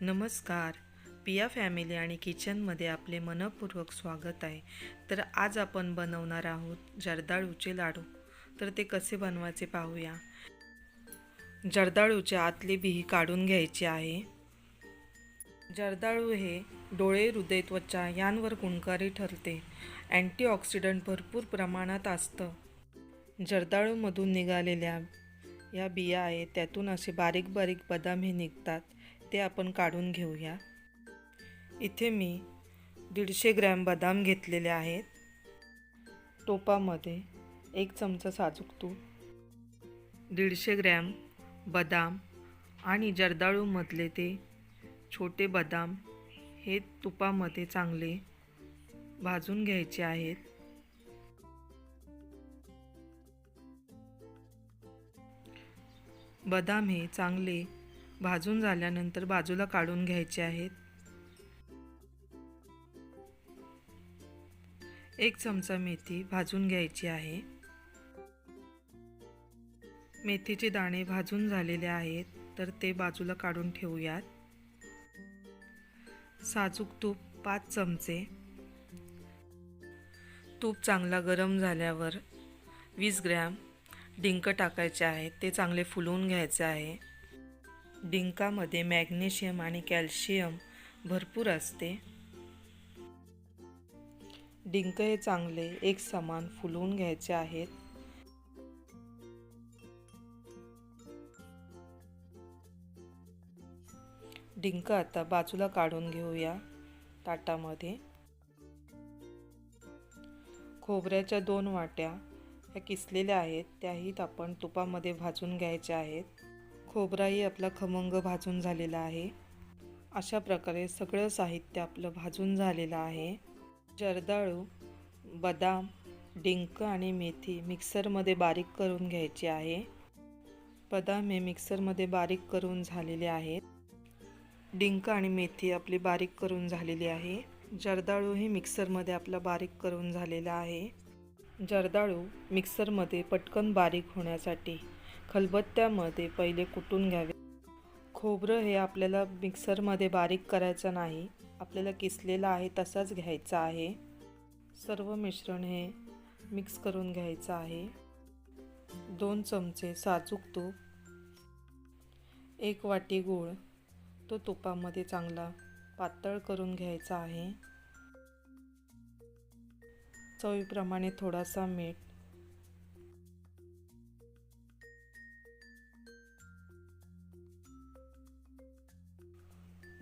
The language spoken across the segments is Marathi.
नमस्कार. पिया फॅमिली आणि किचनमध्ये आपले मनपूर्वक स्वागत आहे. तर आज आपण बनवणार आहोत जर्दाळूचे लाडू. तर ते कसे बनवायचे पाहूया. जर्दाळूचे आतली बिही काढून घ्यायची आहे. जर्दाळू हे डोळे हृदय त्वचा यांवर गुणकारी ठरते. अँटीऑक्सिडंट भरपूर प्रमाणात असतं. जर्दाळूमधून निघालेल्या या बिया आहेत त्यातून असे बारीक बारीक बदाम हे निघतात. ते आपण काढून घेऊया. इथे मी दीडशे ग्रॅम बदाम घेतलेले आहेत. टोपामध्ये एक चमचा साजूक तूप दीडशे ग्रॅम बदाम आणि जर्दाळूमधले ते छोटे बदाम हे तुपामध्ये चांगले भाजून घ्यायचे आहेत. बदाम हे चांगले भाजून झाल्यानंतर बाजूला काढून घ्यायचे आहेत. एक चमचा मेथी भाजून घ्यायची आहे. मेथीचे दाणे भाजून झालेले आहेत तर ते बाजूला काढून ठेवूयात. साजूक तूप पाच चमचे. तूप चांगला गरम झाल्यावर वीस ग्रॅम डिंक टाकायचे आहेत ते चांगले फुलवून घ्यायचे आहे. डिंकामध्ये मॅग्नेशियम आणि कॅल्शियम भरपूर असते. डिंक हे चांगले एक समान फुलवून घ्यायचे आहेत. डिंक आता बाजूला काढून घेऊया ताटामध्ये. खोबऱ्याच्या दोन वाट्या ह्या किसलेल्या आहेत त्याही आपण तुपामध्ये भाजून घ्यायच्या आहेत. खोबराही आपला खमंग भाजून झालेला आहे. अशा प्रकारे सगळं साहित्य आपलं भाजून झालेलं आहे. जर्दाळू बदाम डिंक आणि मेथी मिक्सरमध्ये बारीक करून घ्यायची आहे. बदाम हे मिक्सरमध्ये बारीक करून झालेले आहेत. डिंक आणि मेथी आपली बारीक करून झालेली आहे. जर्दाळू हे मिक्सरमध्ये आपला बारीक करून झालेला आहे. जर्दाळू मिक्सरमध्ये पटकन बारीक होण्यासाठी खलबत्त्यामध्ये पहिले कुटून घ्यावे. खोबरं हे आपल्याला मिक्सरमध्ये बारीक करायचं नाही. आपल्याला किसलेलं आहे तसाच घ्यायचा आहे. सर्व मिश्रण हे मिक्स करून घ्यायचं आहे. दोन चमचे साजूक तूप. एक वाटी गूळ. तो तुपामध्ये चांगला पातळ करून घ्यायचा आहे. चवीप्रमाणे थोडासा मीठ.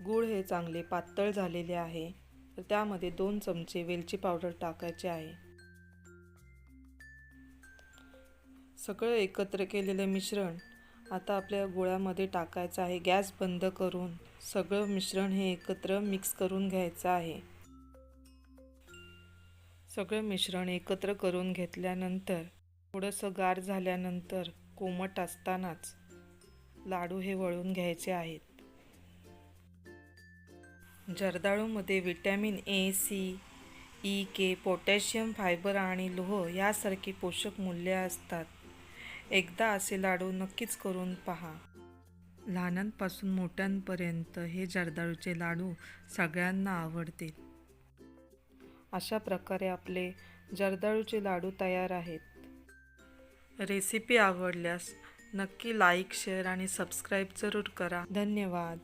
गूळ हे चांगले पातळ झालेले आहे तर त्यामध्ये दोन चमचे वेलची पावडर टाकायचे आहे. सगळं एकत्र केलेलं मिश्रण आता आपल्या गोळ्यामध्ये टाकायचं आहे. गॅस बंद करून सगळं मिश्रण हे एकत्र मिक्स करून घ्यायचं आहे. सगळं मिश्रण एकत्र करून घेतल्यानंतर थोडंसं गार झाल्यानंतर कोमट असतानाच लाडू हे वळून घ्यायचे आहेत. जर्दाळूमध्ये vitamin A C E K potassium fibre आणि लोह यासारखी पोषक मूल्ये असतात. एकदा असे लाडू नक्कीच करून पहा. लहानांपासून मोठ्यांपर्यंत हे जर्दाळूचे लाडू सगळ्यांना आवडतील. अशा प्रकारे आपले जर्दाळूचे लाडू तयार आहेत. रेसिपी आवडल्यास नक्की लाईक शेअर आणि सबस्क्राईब जरूर करा. धन्यवाद.